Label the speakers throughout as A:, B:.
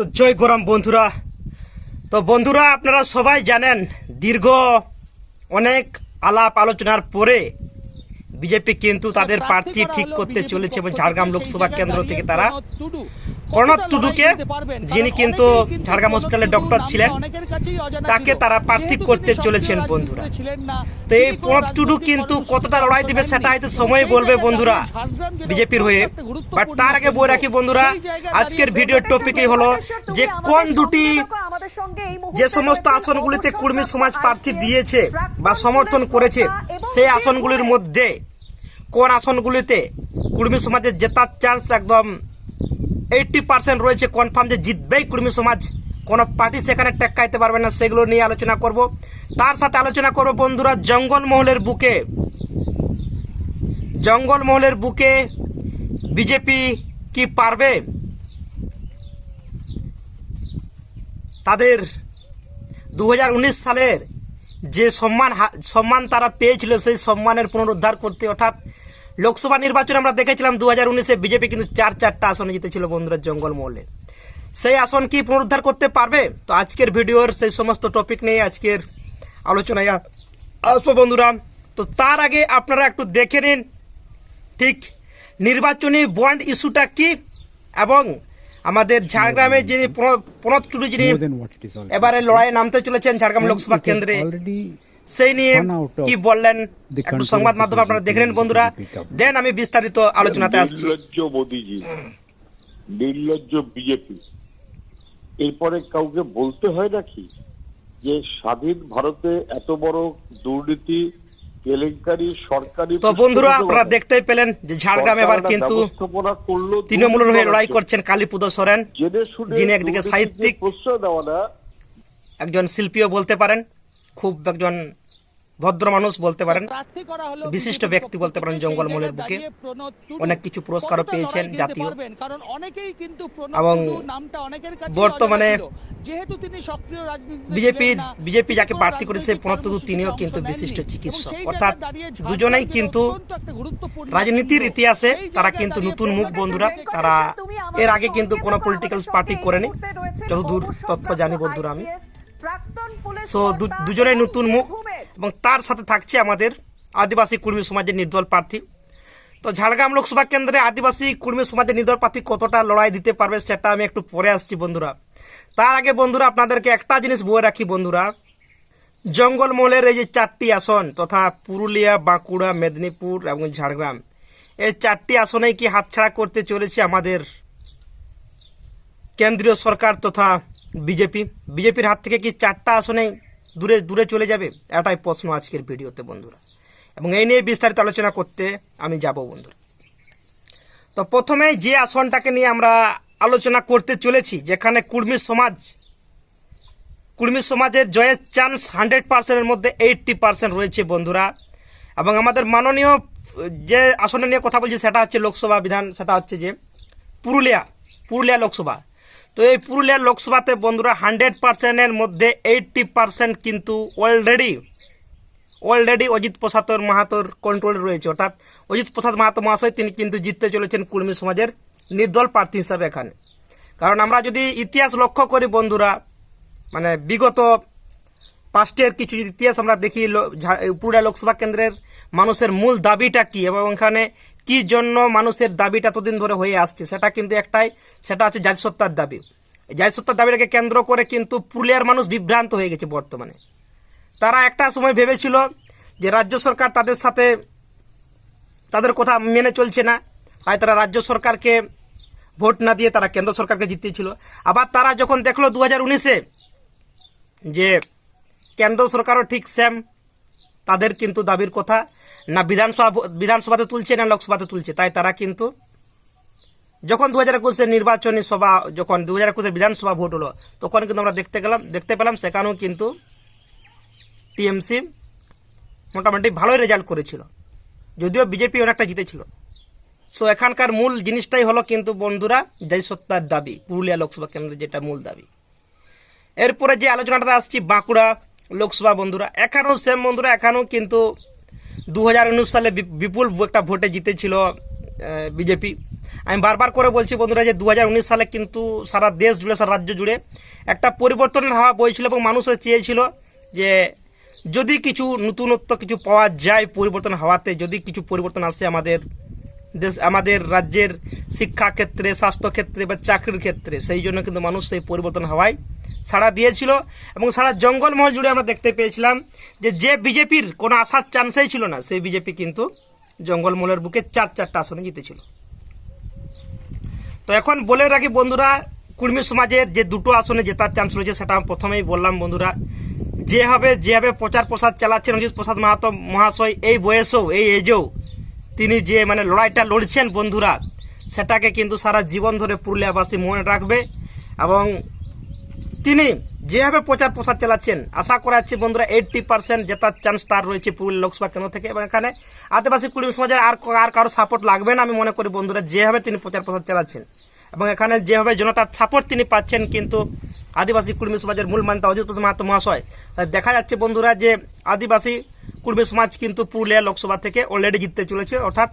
A: তো জয় গরম বন্ধুরা। তো বন্ধুরা আপনারা সবাই জানেন দীর্ঘ অনেক আলাপ আলোচনার পরে বিজেপি কিন্তু তাদের প্রার্থী ঠিক করতে চলেছে এবং ঝাড়গ্রাম লোকসভা কেন্দ্র থেকে তারা প্রণব টুডুকে যিনি কিন্তু ঝাড়গ্রাম হসপিটালে ডক্টর ছিলেন। তাকে তারা প্রার্থী করতে চলেছেন বন্ধুরা। তো এই প্রণব টুডু কিন্তু কতটা লড়াই দিবে সেটা হয়তো সময় বলবে বন্ধুরা। বিজেপির হয়ে বাট তার আগে বই রাখি বন্ধুরা আজকের ভিডিওর টপিকই হলো যে কোন দুটি যে সমস্ত আসনগুলিতে কুর্মী সমাজ প্রার্থী দিয়েছে বা সমর্থন করেছে সেই আসনগুলির মধ্যে কোন আসনগুলিতে কুর্মী সমাজের জেতার চান্স একদম এইটটি পার্সেন্ট রয়েছে কনফার্ম যে জিতবেই কুর্মী সমাজ। কোনো পার্টি সেখানে টেক্কাইতে পারবে না, সেগুলো নিয়ে আলোচনা করব। তার সাথে আলোচনা করব বন্ধুরা জঙ্গলমহলের বুকে। জঙ্গলমহলের বুকে বিজেপি কি পারবে? তাদের দুহাজার উনিশ সালের যে সম্মান সম্মান তারা পেয়েছিল, সেই সম্মানের পুনরুদ্ধার করতে, অর্থাৎ লোকসভা নির্বাচনে আমরা দেখেছিলাম দু হাজার উনিশে বিজেপি কিন্তু চার চারটা আসনে জিতেছিল বন্ধুরা জঙ্গলমহলে সেই আসন কি পুনরুদ্ধার করতে পারবে? তো আজকের ভিডিওর সেই সমস্ত টপিক নিয়ে আজকের আলোচনায় আসব বন্ধুরা। তো তার আগে আপনারা একটু দেখে নিন ঠিক নির্বাচনী বন্ড ইস্যুটা কি এবং আমাদের ঝাড়গ্রামে যিনি প্রণ- প্রণব টুডু যিনি. এবারে লড়াই নামতে চলেছেন ঝাড়গ্রাম লোকসভা কেন্দ্রে। সেই নিয়ে কি বললেন? একটু সংবাদ মাধ্যমে আপনারা দেখলেন বন্ধুরা। দেন আমি বিস্তারিত আলোচনাতে আসছি।
B: নির্লজ্জ মোদিজি নির্লজ্জ বিজেপি এরপরে কাউকে বলতে হয় নাকি যে স্বাধীন ভারতে এত বড় দুর্নীতি কেলেঙ্কারি সরকারি
A: তো বন্ধুরা আপনারা দেখতেই পেলেন যে ঝাড়গ্রাম এবার কিন্তু তৃণমূলের হয়ে লড়াই করছেন কালীপুদ সোরেন। যিনি একদিকে সাহিত্যিক। একজন শিল্পীও বলতে পারেন। খুব একজন ভদ্র মানুষ বলতে পারেন
C: বিশিষ্ট ব্যক্তি বলতে পারেন জঙ্গলমহলের বুকে। অনেক কিছু পুরস্কারও পেয়েছেন জাতীয়।
A: এবং
C: বর্তমানে
A: বর্তমানে
C: যেহেতু তিনি সক্রিয়
A: বিজেপি বিজেপি যাকে প্রার্থী করেছে প্রণব তিনিও কিন্তু বিশিষ্ট চিকিৎসক। অর্থাৎ দুজনেই কিন্তু রাজনীতির ইতিহাসে তারা কিন্তু নতুন মুখ বন্ধুরা তারা এর আগে কিন্তু কোনো পলিটিক্যাল পার্টি করেনি। যতদূর তথ্য জানি বন্ধুরা আমি। সো দুজনে নতুন মুখ এবং তার সাথে থাকছে আমাদের আদিবাসী কুর্মী সমাজের নির্দল প্রার্থী। তো ঝাড়গ্রাম লোকসভা কেন্দ্রে আদিবাসী কুর্মী সমাজের নির্দল প্রার্থী কতটা লড়াই দিতে পারবে সেটা আমি একটু পরে আসছি বন্ধুরা। তার আগে বন্ধুরা আপনাদেরকে একটা জিনিস বলে রাখি বন্ধুরা। জঙ্গলমহলের এই যে চারটি আসন তথা পুরুলিয়া বাঁকুড়া মেদিনীপুর এবং ঝাড়গ্রাম এই চারটি আসনেই কি হাতছাড়া করতে চলেছে আমাদের কেন্দ্রীয় সরকার তথা বিজেপি, বিজেপির হাত থেকে কি চারটা আসনে দূরে দূরে চলে যাবে? এটাই প্রশ্ন আজকের ভিডিওতে, বন্ধুরা। এবং এই নিয়ে বিস্তারিত আলোচনা করতে আমি যাব, বন্ধুরা। তো প্রথমে যে আসনটাকে নিয়ে আমরা আলোচনা করতে চলেছি, যেখানে কুর্মী সমাজ, কুর্মী সমাজের জয়ের চান্স হান্ড্রেড পার্সেন্টের মধ্যে এইটটি পার্সেন্ট রয়েছে, বন্ধুরা। এবং আমাদের মাননীয়, যে আসনে নিয়ে কথা বলছি, সেটা হচ্ছে লোকসভা বিধান, সেটা হচ্ছে যে পুরুলিয়া পুরুলিয়া লোকসভা। তো এই পুরুলিয়া লোকসভাতে বন্ধুরা হান্ড্রেড পার্সেন্টের মধ্যে এইটটি পার্সেন্ট কিন্তু অলরেডি অলরেডি অজিত প্রসাদ মাহাতোর কন্ট্রোলে রয়েছে। অর্থাৎ অজিত প্রসাদ মাহাতো মহাশয়, তিনি কিন্তু জিততে চলেছেন কুর্মী সমাজের নির্দল প্রার্থী হিসাবে এখানে। কারণ আমরা যদি ইতিহাস লক্ষ্য করি বন্ধুরা মানে বিগত পাস্টের কিছু ইতিহাস আমরা দেখি পুরুলিয়া লোকসভা কেন্দ্রের মানুষের মূল দাবিটা কি? এবং এখানে কি জন্য মানুষের দাবিটা এতদিন ধরে হয়ে আসছে? সেটা কিন্তু একটাই, সেটা হচ্ছে জাতিসত্তার দাবি। জাতিসত্তার দাবিটাকে কেন্দ্র করে কিন্তু পুরুলিয়ার মানুষ বিভ্রান্ত হয়ে গেছে বর্তমানে। তারা একটা সময় ভেবেছিল যে রাজ্য সরকার তাদের সাথে তাদের কথা মেনে চলছে না। তাই তারা রাজ্য সরকারকে ভোট না দিয়ে তারা কেন্দ্র সরকারকে জিতিয়েছিল। আবার তারা যখন দেখল দু হাজার উনিশে যে কেন্দ্র সরকারও ঠিক সেম তাদের কিন্তু দাবির কথা। না, বিধানসভা বিধানসভাতে তুলছে না, লোকসভাতে তুলছে, তাই তারা কিন্তু যখন দু হাজার একুশের নির্বাচনী সভা, যখন দু হাজার একুশের বিধানসভা ভোট হলো, তখন কিন্তু আমরা দেখতে গেলাম, দেখতে পেলাম, সেখানেও কিন্তু টিএমসি মোটামুটি ভালোই রেজাল্ট করেছিল। যদিও বিজেপি অনেকটা জিতেছিল। সো এখানকার মূল জিনিসটাই হলো কিন্তু বন্ধুরা, জয় সত্তার দাবি, পুরুলিয়া লোকসভা কেন্দ্রের যেটা মূল দাবি। এরপরে যে আলোচনাটা আসছি, বাঁকুড়া লোকসভা বন্ধুরা, এখানেও সেম বন্ধুরা, এখানেও কিন্তু দু সালে বিপুল একটা ভোটে জিতেছিল বিজেপি। আমি বারবার করে বলছি বন্ধুরা যে দু হাজার উনিশ সালে কিন্তু সারা দেশ জুড়ে, সারা রাজ্য জুড়ে একটা পরিবর্তনের হাওয়া বইছিল এবং মানুষও চেয়েছিল যে যদি কিছু নতুনত্ব কিছু পাওয়া যায় পরিবর্তন হওয়াতে, যদি কিছু পরিবর্তন আসে আমাদের দেশ, আমাদের রাজ্যের শিক্ষাক্ষেত্রে, স্বাস্থ্যক্ষেত্রে বা চাকরির ক্ষেত্রে, সেই জন্য কিন্তু মানুষ সেই পরিবর্তন হওয়ায় সাড়া দিয়েছিল এবং সারা জঙ্গলমহল জুড়ে আমরা দেখতে পেয়েছিলাম যে যে বিজেপির কোনো আসার চান্সেই ছিল না, সেই বিজেপি কিন্তু জঙ্গলমহলের বুকে চার চারটা আসনে জিতেছিল। তো এখন বলে রাখি বন্ধুরা, কুর্মী সমাজের যে দুটো আসনে জেতার চান্স রয়েছে সেটা আমি প্রথমেই বললাম বন্ধুরা। যেভাবে যেভাবে প্রচার প্রসার চালাচ্ছেন অজিত প্রসাদ মাহাতো মহাশয়, এই বয়সেও, এই এজেও তিনি যে মানে লড়াইটা লড়ছেন বন্ধুরা, সেটাকে কিন্তু সারা জীবন ধরে পুরুলিয়াবাসী মনে রাখবে এবং তিনি যেভাবে প্রচার প্রসার চালাচ্ছেন, আশা করা যাচ্ছে বন্ধুরা এইটটি পার্সেন্ট জেতার চান্স তার রয়েছে পুরুলিয়া লোকসভা কেন্দ্র থেকে। এবং এখানে আদিবাসী কুড়ি সমাজের আর আর কারও সাপোর্ট লাগবে না, আমি মনে করি বন্ধুরা যেভাবে তিনি প্রচার প্রসার চালাচ্ছেন। এবং এখানে যেভাবে জনতার সাপোর্ট তিনি পাচ্ছেন, কিন্তু আদিবাসী কুর্মী সমাজের মূল মানতা অজিত প্রসাদ মাহাতো মহাশয়। দেখা যাচ্ছে বন্ধুরা যে আদিবাসী কুর্মী সমাজ কিন্তু পুরুলিয়া লোকসভা থেকে অলরেডি জিততে চলেছে। অর্থাৎ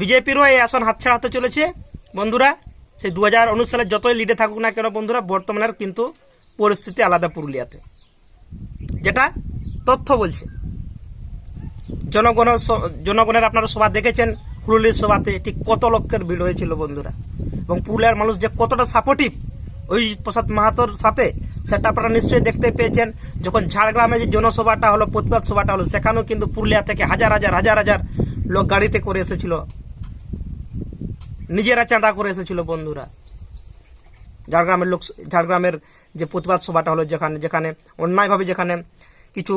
A: বিজেপিরও এই আসন হাতছাড়া হতে চলেছে। বন্ধুরা, সেই দু হাজার উনিশ সালে যতই লিডে থাকুক না কেন বন্ধুরা, বর্তমানের কিন্তু পরিস্থিতি আলাদা পুরুলিয়াতে। যেটা তথ্য বলছে। জনগণ জনগণের আপনারা সভা দেখেছেন হুলুলির সভাতে ঠিক কত লক্ষের ভিড় হয়েছিল বন্ধুরা। এবং পুরুলিয়ার মানুষ যে কতটা সাপোর্টিভ ওই প্রসাদ মাহাতোর সাথে, সেটা আপনারা নিশ্চয়ই দেখতে পেয়েছেন। যখন ঝাড়গ্রামে যে জনসভাটা হলো, প্রতিবাদ সভাটা হলো, সেখানেও কিন্তু পুরুলিয়া থেকে হাজার হাজার হাজার হাজার লোক গাড়িতে করে এসেছিল। নিজেরা চাঁদা করে এসেছিল বন্ধুরা। ঝাড়গ্রামের লোক, ঝাড়গ্রামের যে প্রতিবাদ সভাটা হলো যেখানে যেখানে অন্যায়ভাবে যেখানে কিছু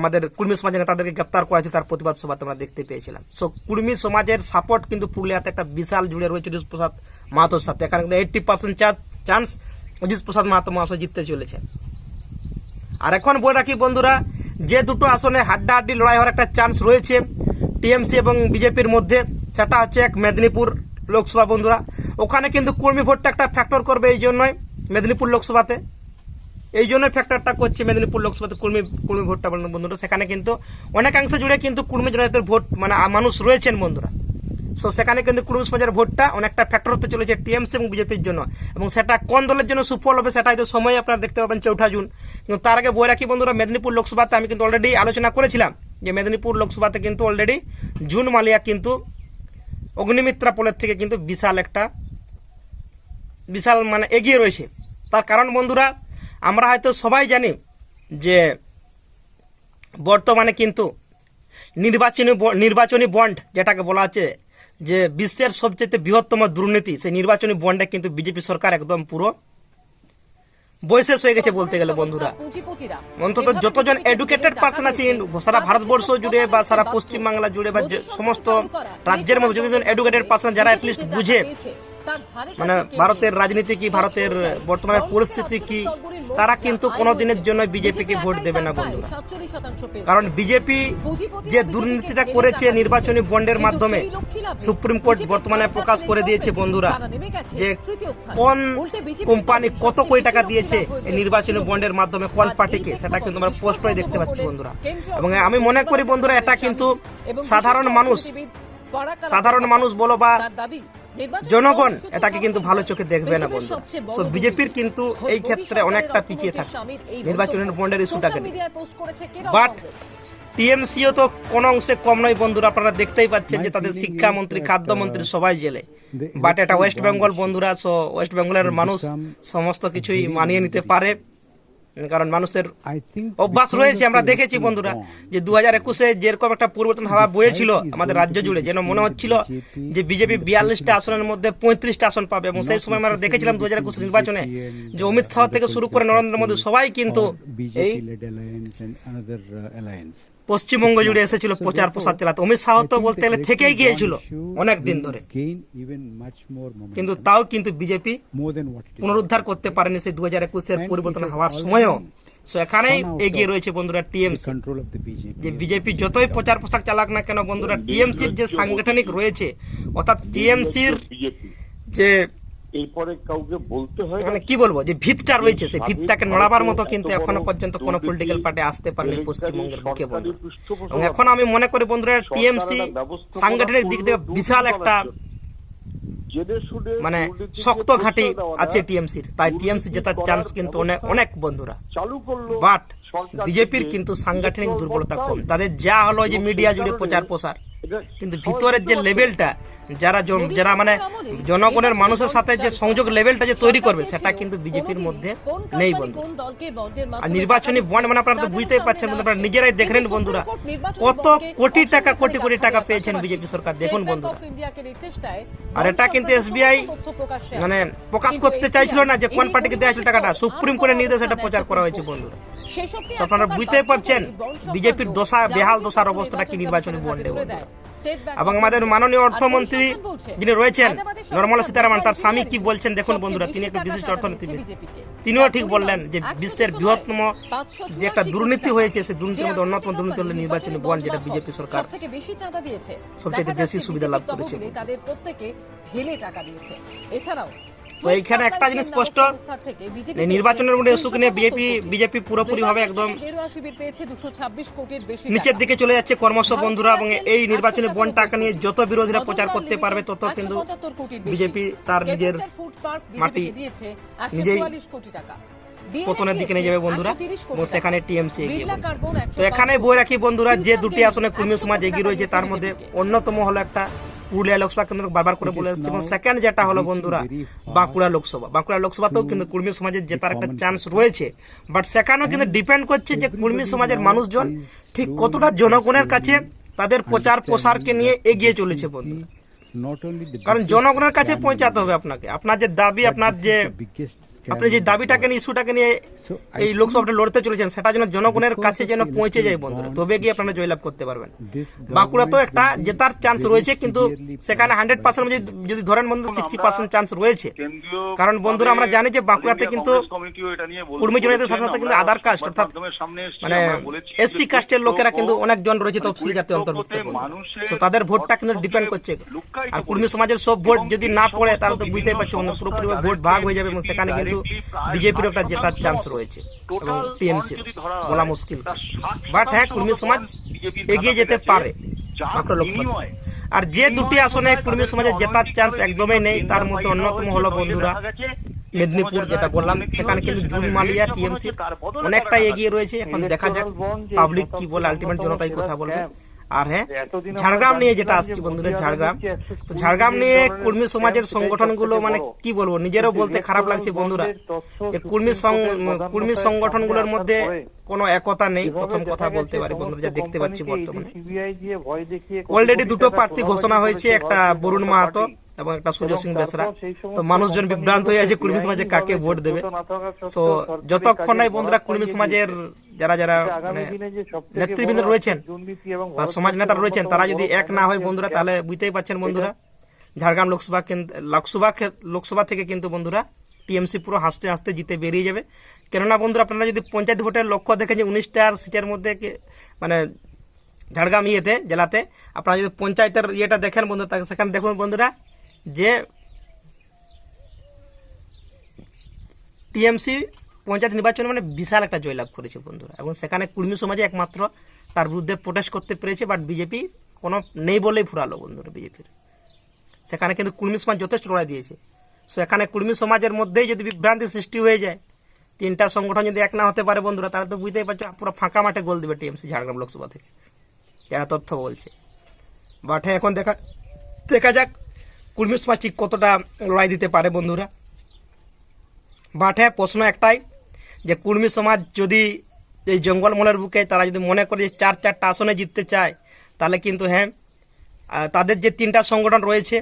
A: আমাদের কুর্মী সমাজের নেতাদেরকে গ্রেপ্তার করা হয়েছে, তার প্রতিবাদ সভা আমরা দেখতে পেয়েছিলাম। সো কুর্মী সমাজের সাপোর্ট কিন্তু পুরুলিয়াতে একটা বিশাল জুড়ে রয়েছে অজিত প্রসাদ মাহাতোর সাথে। এখানে কিন্তু eighty percent chance Ajit Prasad Mahato মহাশয় জিততে চলেছেন। আর এখন বলে রাখি বন্ধুরা, যে দুটো আসনে হাড্ডাহাড্ডি লড়াই হওয়ার একটা চান্স রয়েছে টিএমসি এবং বিজেপির মধ্যে, সেটা হচ্ছে এক মেদিনীপুর লোকসভা বন্ধুরা। ওখানে কিন্তু কর্মী ভোটটা একটা ফ্যাক্টর করবে এই জন্যই। মেদিনীপুর লোকসভাতে। এই জন্যই ফ্যাক্টরটা করছে মেদিনীপুর লোকসভাতে কর্মী কর্মী ভোটটা বলুন বন্ধুরা। সেখানে কিন্তু অনেকাংশ জুড়ে কিন্তু কর্মী জনতার ভোট মানে মানুষ রয়েছেন বন্ধুরা। সো সেখানে কিন্তু কুড়ি সমাজের ভোটটা অনেকটা ফ্যাক্টর হতে চলেছে টিএমসি এবং বিজেপির জন্য। এবং সেটা কোন দলের জন্য সুফল হবে সেটা হয়তো সময় আপনারা দেখতে পাবেন চৌঠা জুন। কিন্তু তার আগে বই রাখি বন্ধুরা, মেদিনীপুর লোকসভাতে আমি কিন্তু অলরেডি আলোচনা করেছিলাম যে মেদিনীপুর লোকসভাতে কিন্তু অলরেডি জুন মালিয়া কিন্তু অগ্নিমিত্রা পোলের থেকে কিন্তু বিশাল একটা বিশাল মানে এগিয়ে রয়েছে। তার কারণ বন্ধুরা, আমরা হয়তো সবাই জানি যে বর্তমানে কিন্তু নির্বাচনী নির্বাচনী বন্ড যেটাকে বলা হচ্ছে, যে বিশ্বের সবচেয়ে বৃহত্তম দুর্নীতি, সেই নির্বাচনী বন্ডে কিন্তু বিজেপি সরকার একদম পুরো বয়সেস হয়ে গেছে বলতে গেলে বন্ধুরা। অন্তত যতজন এডুকেটেড পার্সন আছে, সারা ভারতবর্ষ জুড়ে বা সারা পশ্চিমবাংলা জুড়ে বা সমস্ত রাজ্যের মধ্যে যতজন এডুকেটেড পার্সন যারা অ্যাটলিস্ট বুঝে মানে ভারতের রাজনীতি কি, ভারতের বর্তমানের পরিস্থিতি কি, তারা কিন্তু কোনো দিনের জন্য বিজেপিকে ভোট দেবে না, বন্ধুরা। কারণ বিজেপি যে দুর্নীতিটা করেছে নির্বাচনী বন্ডের মাধ্যমে, সুপ্রিম কোর্ট বর্তমানে প্রকাশ করে দিয়েছে, বন্ধুরা, যে কোন কোম্পানি কত কোটি টাকা দিয়েছে এই নির্বাচনী বন্ডের মাধ্যমে কোন পার্টিকে, সেটা কিন্তু আমরা পোস্টই দেখতে পাচ্ছি, বন্ধুরা। এবং আমি মনে করি, বন্ধুরা, এটা কিন্তু সাধারণ মানুষ সাধারণ মানুষ বলো বা জনগণ এটাকে কিন্তু ভালো চোখে দেখবে না বন্ধু সো বিজেপির কিন্তু এই ক্ষেত্রে অনেকটা পিছিয়ে থাকছে। নির্বাচনের বন্ডের ইস্যুটাকে নিয়ে বাট টিএমসিও তো কোন অংশে কম নয় বন্ধুরা আপনারা দেখতেই পাচ্ছেন যে তাদের শিক্ষামন্ত্রী খাদ্যমন্ত্রী সবাই জেলে। বাট এটা ওয়েস্ট বেঙ্গল বন্ধুরা সো ওয়েস্ট বেঙ্গলের মানুষ সমস্ত কিছুই মানিয়ে নিতে পারে। কারণ মানুষের অভ্যাস রয়েছে আমরা দেখেছি বন্ধুরা যে দু হাজার একুশে যেরকম একটা পরিবর্তন হাওয়া বয়েছিল আমাদের রাজ্য জুড়ে যেন মনে হচ্ছিল যে বিজেপি বিয়াল্লিশটা আসনের মধ্যে পঁয়ত্রিশটা আসন পাবে। এবং সেই সময় আমরা দেখেছিলাম দু হাজার একুশ নির্বাচনে যে অমিত শাহ থেকে শুরু করে নরেন্দ্র মোদী সবাই কিন্তু এই পশ্চিমবঙ্গ জুড়ে এসেছিল প্রচার প্রসার চালাতে। অমিত শাহ তো বলতে গেলে থেকেই গিয়েছিল অনেক দিন ধরে। কিন্তু তাও কিন্তু বিজেপি পুনরুদ্ধার করতে পারেনি সেই দু হাজার একুশের পরিবর্তন হওয়ার সময়ও। সো এখানেই এগিয়ে রয়েছে বন্ধুরা টিএমসি যে বিজেপি যতই প্রচার প্রসার চালাক না কেন বন্ধুরা টিএমসির যে সাংগঠনিক রয়েছে অর্থাৎ টিএমসির যে
B: এরপরে কাউকে বলতে হয়
A: মানে কি বলব? যে ভিতটা রয়েছে সেই ভিতটাকে নড়াবার মতো কিন্তু এখনও পর্যন্ত কোনো পলিটিক্যাল পার্টি আসতে পারেনি পশ্চিমবঙ্গের বুকে বন্ধু এবং এখন আমি মনে করি বন্ধুরা টিএমসি সাংগঠনিক দিক থেকে বিশাল একটা মানে শক্ত ঘাঁটি আছে টিএমসির। তাই টিএমসি জেতার চান্স কিন্তু অনেক অনেক বন্ধুরা।
B: চালু করল
A: বাট বিজেপির কিন্তু সাংগঠনিক দুর্বলতা কম। তাদের যা হলো যে মিডিয়া জুড়ে প্রচার প্রসার কিন্তু ভিতরের যে লেভেলটা যারা যারা মানে জনগণের মানুষের সাথে যে সংযোগ লেভেলটা যে তৈরি করবে সেটা কিন্তু বিজেপির মধ্যে নেই বন্ধু। আর নির্বাচনী বন্ড মানে আপনারা তো বুঝতেই পারছেন বন্ধু, আপনারা নিজেরাই দেখে নিন বন্ধুরা। কত কোটি টাকা কোটি কোটি টাকা পেয়েছেন বিজেপি সরকার দেখুন বন্ধুরা। আর এটা কিন্তু এসবিআই মানে প্রকাশ করতে চাইছিল না যে কোন পার্টিকে দেওয়া হয়েছিল টাকাটা। সুপ্রিম কোর্টের নির্দেশ এটা প্রচার করা হয়েছে বন্ধুরা। আপনারা বুঝতেই পারছেন, বিজেপির দশা বেহাল দশার অবস্থাটা কি নির্বাচনী বন্ডে এবং আমাদের মাননীয় অর্থমন্ত্রী যিনি রয়েছেন, নর্মলা সীতারামন, তার স্বামী কি বলছেন দেখুন বন্ধুরা, তিনি একটা বিশিষ্ট অর্থনীতিবিদ। তিনিও ঠিক বললেন যে বিশ্বের বৃহত্তম যে একটা দুর্নীতি হয়েছে সেই দুর্নীতির মধ্যে অন্যতম দুর্নীতি হলো নির্বাচনী বন্ড যেটা বিজেপি সরকার সবচেয়ে বেশি সুবিধা লাভ করেছে।
D: তাদের প্রত্যেকে ঢেলে টাকা দিয়েছে। এছাড়াও
A: তো এইখানে একটা জিনিস স্পষ্ট, নির্বাচনের মধ্যে ইস্যুক নিয়ে বিজেপি বিজেপি পুরোপুরি ভাবে একদম নিচের দিকে চলে যাচ্ছে কর্মস বন্ধুরা এবং এই নির্বাচনী বন্ড টাকা নিয়ে যত বিরোধীরা প্রচার করতে পারবে তত কিন্তু বিজেপি তার নিজের মাটি নিজেই পতনের দিকে নিয়ে যাবে বন্ধুরা। এবং সেখানে টিএমসি এগিয়ে। তো এখানে বই রাখি বন্ধুরা যে দুটি আসনে কুর্মী সমাজ এগিয়ে রয়েছে তার মধ্যে অন্যতম হলো একটা পুরুলিয়া লোকসভা কেন্দ্র বারবার করে বলে আসছে এবং সেকেন্ড যেটা হলো বন্ধুরা বাঁকুড়া লোকসভা। বাঁকুড়া লোকসভাতেও কিন্তু কুর্মী সমাজের জেতার একটা চান্স রয়েছে। বাট সেখানেও কিন্তু ডিপেন্ড করছে যে কুর্মী সমাজের মানুষজন ঠিক কতটা জনগণের কাছে তাদের প্রচার প্রসারকে নিয়ে এগিয়ে চলেছে বন্ধুরা। কারণ জনগণের কাছে পৌঁছাতে হবে আপনাকে। আপনার যে দাবি আপনার যে আপনি যে দাবিটাকে নিয়ে ইস্যুটাকে নিয়ে এই লোকসভাটা লড়তে চলেছেন সেটা যেন জনগণের কাছে যেন পৌঁছে যায় বন্ধুরা। তবে গিয়ে আপনারা জয়লাভ করতে পারবেন। বাঁকুড়াতেও একটা জেতার চান্স রয়েছে কিন্তু সেখানে হান্ড্রেড পার্সেন্ট যদি ধরেন বন্ধু সিক্সটি পার্সেন্ট চান্স রয়েছে। কারণ বন্ধুরা আমরা জানি যে বাঁকুড়াতে কিন্তু কুর্মী জনজাতির সাথে সাথে কিন্তু আধার কাস্ট অর্থাৎ মানে এসসি কাস্টের লোকেরা কিন্তু অনেকজন রয়েছে তফসিল জাতীয় অন্তর্ভুক্ত তো তাদের ভোটটা কিন্তু ডিপেন্ড করছে। আর কুর্মী সমাজের সব ভোট যদি না পড়ে তাহলে তো বুঝতেই পারছ পুরোপুরি ভোট ভাগ হয়ে যাবে এবং সেখানে কিন্তু বিজেপির একটা জেতার চান্স রয়েছে। এবং টিএমসি বলা মুশকিল। বাট হ্যাঁ কুর্মী সমাজ এগিয়ে যেতে পারে। আর যে দুটি আসনে কুর্মী সমাজের জেতার চান্স একদমই নেই তার মধ্যে অন্যতম হলো বন্ধুরা মেদিনীপুর যেটা বললাম সেখানে কিন্তু জুন মালিয়া টিএমসি অনেকটাই এগিয়ে রয়েছে। এখন দেখা যাক পাবলিক কি বলে আলটিমেট জনতাই কথা বলবে। আর হ্যাঁ ঝাড়গ্রাম নিয়ে যেটা আসছি বন্ধুরা ঝাড়গ্রাম তো ঝাড়গ্রাম নিয়ে কর্মী সমাজের সংগঠনগুলো মানে কি বলব নিজেরও বলতে খারাপ লাগছে বন্ধুরা। যে কর্মী কর্মী সংগঠনগুলোর মধ্যে কোনো একতা নেই প্রথম কথা বলতে পারি বন্ধুরা যা দেখতে পাচ্ছি বর্তমানে। অলরেডি দুটো প্রার্থী ঘোষণা হয়েছে একটা বরুণ মাহাতো। এবং একটা সুজয় সিং বেসরা তো মানুষজন বিভ্রান্ত হয়ে আছে কুর্মী সমাজে কাকে ভোট দেবে। তো যতক্ষণ নাই বন্ধুরা কুর্মী সমাজের যারা যারা মানে নেতৃবৃন্দ রয়েছেন বা সমাজ নেতা রয়েছেন তারা যদি এক না হয় বন্ধুরা তাহলে বুঝতেই পারছেন বন্ধুরা ঝাড়গ্রাম লোকসভা কেন্দ্র লোকসভা লোকসভা থেকে কিন্তু বন্ধুরা টিএমসি পুরো হাসতে হাসতে জিতে বেরিয়ে যাবে। কেননা বন্ধুরা আপনারা যদি পঞ্চায়েত ভোটের লক্ষ্য দেখেন যে উনিশটার সিটের মধ্যে মানে ঝাড়গ্রাম ইয়েতে জেলাতে আপনারা যদি পঞ্চায়েতের ইয়েটা দেখেন বন্ধু সেখানে দেখুন বন্ধুরা যে টিএমসি পঞ্চায়েত নির্বাচনে মানে বিশাল একটা জয়লাভ করেছে বন্ধুরা। এবং সেখানে কুর্মী সমাজে একমাত্র তার বিরুদ্ধে প্রোটেস্ট করতে পেরেছে বাট বিজেপি কোনো নেই বলেই ফুরালো বন্ধুরা বিজেপির সেখানে কিন্তু কুর্মী সমাজ যথেষ্ট লড়াই দিয়েছে। সো এখানে কুর্মী সমাজের মধ্যেই যদি বিভ্রান্তি সৃষ্টি হয়ে যায়, তিনটা সংগঠন যদি এক না হতে পারে বন্ধুরা তারা তো বুঝতেই পারছ, পুরো ফাঁকা মাঠে গোল দেবে টিএমসি ঝাড়গ্রাম লোকসভা থেকে। যারা তথ্য বলছে। বাট হ্যাঁ এখন দেখা দেখা যাক কুর্মী সমাজ ঠিক কতটা লড়াই দিতে পারে বন্ধুরা? বাট হ্যাঁ প্রশ্ন একটাই, যে কুর্মী সমাজ যদি এই জঙ্গলমহলের বুকে তারা যদি মনে করে যে চার চারটা আসনে জিততে চায়, তাহলে কিন্তু হ্যাঁ তাদের যে তিনটা সংগঠন রয়েছে,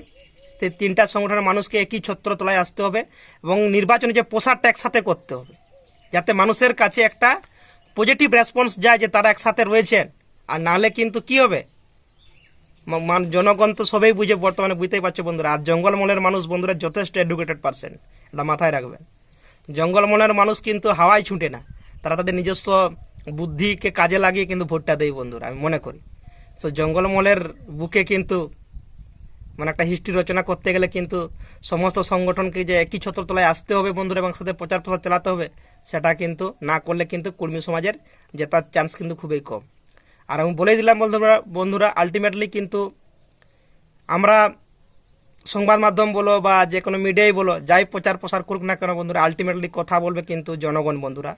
A: সেই তিনটা সংগঠনের মানুষকে একই ছত্র তলায় আসতে হবে এবং নির্বাচনে যে প্রসারটা একসাথে করতে হবে, যাতে মানুষের কাছে একটা পজিটিভ রেসপন্স যায় যে তারা একসাথে রয়েছেন। আর নাহলে কিন্তু কি হবে? জনগণ তো সবাই বুঝে, বর্তমানে বুঝতেই পারছে বন্ধুরা। আর জঙ্গলমহলের মানুষ বন্ধুরা যথেষ্ট এডুকেটেড পারসেন এটা মাথায় রাখবেন। জঙ্গলমহলের মানুষ কিন্তু হাওয়ায় ছুটে না। তারা তাদের নিজস্ব বুদ্ধিকে কাজে লাগিয়ে কিন্তু ভোটটা দেয় বন্ধুরা, আমি মনে করি। সো জঙ্গলমহলের বুকে কিন্তু মানে একটা হিস্ট্রি রচনা করতে গেলে কিন্তু সমস্ত সংগঠনকে যে একই ছত্রতলায় আসতে হবে বন্ধুরা এবং সাথে প্রচার প্রসার চালাতে হবে, সেটা কিন্তু না করলে কিন্তু কর্মী সমাজের জেতার চান্স কিন্তু খুবই কম। আর আমি বলেই দিলাম বন্ধুরা বন্ধুরা আলটিমেটলি কিন্তু আমরা সংবাদ মাধ্যম বলো বা যে কোনো মিডিয়াই বলো, যাই প্রচার প্রসার করুক না কেন বন্ধুরা আলটিমেটলি কথা বলবে কিন্তু জনগণ বন্ধুরা।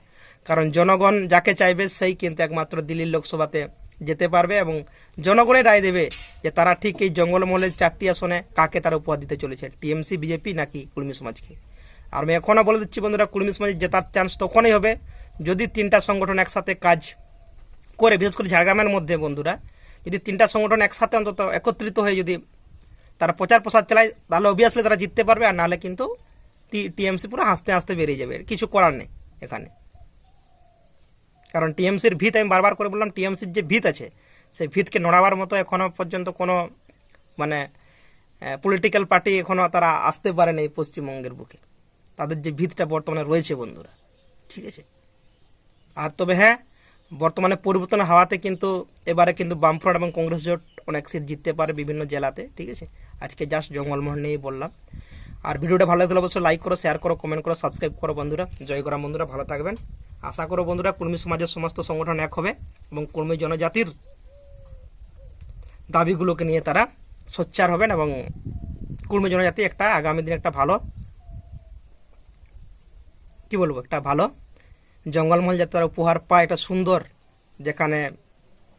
A: কারণ জনগণ যাকে চাইবে সেই কিন্তু একমাত্র দিল্লির লোকসভাতে যেতে পারবে এবং জনগণই রায় দেবে যে তারা ঠিক এই জঙ্গলমহলের চারটি আসনে কাকে তারা উপহার দিতে চলেছে, টিএমসি, বিজেপি নাকি কুর্মী সমাজকে। আর আমি এখনও বলে দিচ্ছি বন্ধুরা, কুর্মী সমাজ জেতার চান্স তখনই হবে যদি তিনটা সংগঠন একসাথে কাজ করে, বিশেষ করে ঝাড়গ্রামের মধ্যে বন্ধুরা, যদি তিনটা সংগঠন একসাথে অন্তত একত্রিত হয়ে যদি তারা প্রচার প্রসার চালায়, তাহলে অবভিয়াসলি তারা জিততে পারবে, আর নাহলে কিন্তু টিএমসি পুরো হাসতে হাসতে বেরিয়ে যাবে কিছু করার নেই এখানে। কারণ টিএমসির ভিত আমি বারবার করে বললাম, টিএমসির যে ভিত আছে, সেই ভিতকে নড়াবার মতো এখনও পর্যন্ত কোনো মানে পলিটিক্যাল পার্টি এখনও তারা আসতে পারেনি এই পশ্চিমবঙ্গের বুকে। তাদের যে ভিতটা বর্তমানে রয়েছে বন্ধুরা, ঠিক আছে? আর তবে হ্যাঁ বর্তমানে পরিবর্তন হাওয়াতে কিন্তু এবারে কিন্তু বামফ্রন্ট এবং কংগ্রেস জোট অনেক সিট জিততে পারে বিভিন্ন জেলাতে, ঠিক আছে? আজকে জাস্ট জঙ্গলমোহন নিয়েই বললাম। আর ভিডিওটা ভালো লাগলে অবশ্যই লাইক করো শেয়ার করো কমেন্ট করো সাবস্ক্রাইব করো বন্ধুরা। জয় করা বন্ধুরা, ভালো থাকবেন। আশা করো বন্ধুরা, কর্মী সমাজের সমস্ত সংগঠন এক হবে এবং কর্মী জনজাতির দাবিগুলোকে নিয়ে তারা সোচ্চার হবেন এবং কর্মী জনজাতি একটা আগামী দিনে একটা ভালো, কি বলব, একটা ভালো জঙ্গলমহল যাতে তারা উপহার পায় একটা সুন্দর। যেখানে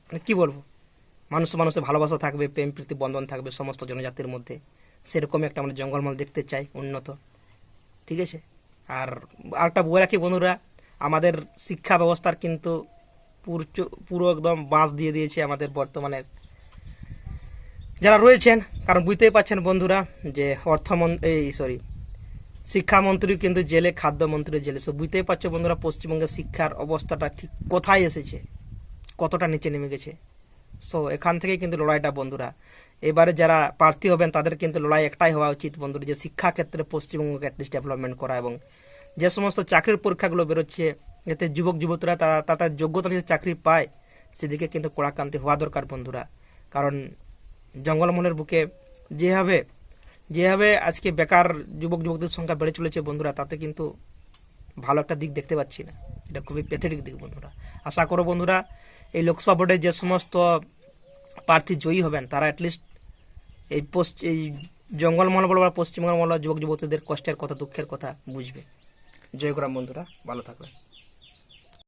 A: মানে কি বলব? মানুষ মানুষের ভালোবাসা থাকবে, প্রেম, প্রীতি, বন্ধন থাকবে সমস্ত জনজাতির মধ্যে। সেরকমই একটা আমরা জঙ্গলমহল দেখতে চাই, উন্নত। ঠিক আছে? আর আরেকটা বলে রাখি বন্ধুরা, আমাদের শিক্ষা ব্যবস্থার কিন্তু পুরো একদম বাঁশ দিয়ে দিয়েছে আমাদের বর্তমানের যারা রয়েছেন, কারণ বুঝতেই পারছেন বন্ধুরা যে অর্থমন এই সরি শিক্ষামন্ত্রী, কিন্তু জেলে, খাদ্যমন্ত্রী জেলে। সো বুঝতেই পারছ বন্ধুরা, পশ্চিমবঙ্গের শিক্ষার অবস্থাটা ঠিক কোথায় এসেছে? কতটা নিচে নেমে গেছে? সো এখান থেকেই কিন্তু লড়াইটা বন্ধুরা। এবারে যারা প্রার্থী হবেন, তাদের কিন্তু লড়াই একটাই হওয়া উচিত বন্ধুরা, যে শিক্ষা ক্ষেত্রে পশ্চিমবঙ্গকে অ্যাটলিস্ট ডেভেলপমেন্ট করা এবং যে সমস্ত চাকরির পরীক্ষাগুলো বেরোচ্ছে, এতে যুবক, যুবতীরা তারা তাদের যোগ্যতা নিয়ে চাকরি পায়, সেদিকে কিন্তু কড়াকান্তি হওয়া দরকার বন্ধুরা। কারণ জঙ্গলমহলের বুকে যেভাবে যেভাবে আজকে বেকার যুবক যুবকদের সংখ্যা বেড়ে চলেছে বন্ধুরা, তাতে কিন্তু ভালো একটা দিক দেখতে পাচ্ছি না। এটা খুবই প্যাথেটিক দিক বন্ধুরা। আশা করো বন্ধুরা, এই লোকসভা ভোটে যে সমস্ত প্রার্থী জয়ী হবেন, তারা অ্যাটলিস্ট এই পশ্চ এই জঙ্গলমহল বলো বা পশ্চিমবঙ্গ বলো যুবক যুবতীদের কষ্টের কথা, দুঃখের কথা বুঝবে। জয় করাম বন্ধুরা, ভালো থাকবেন।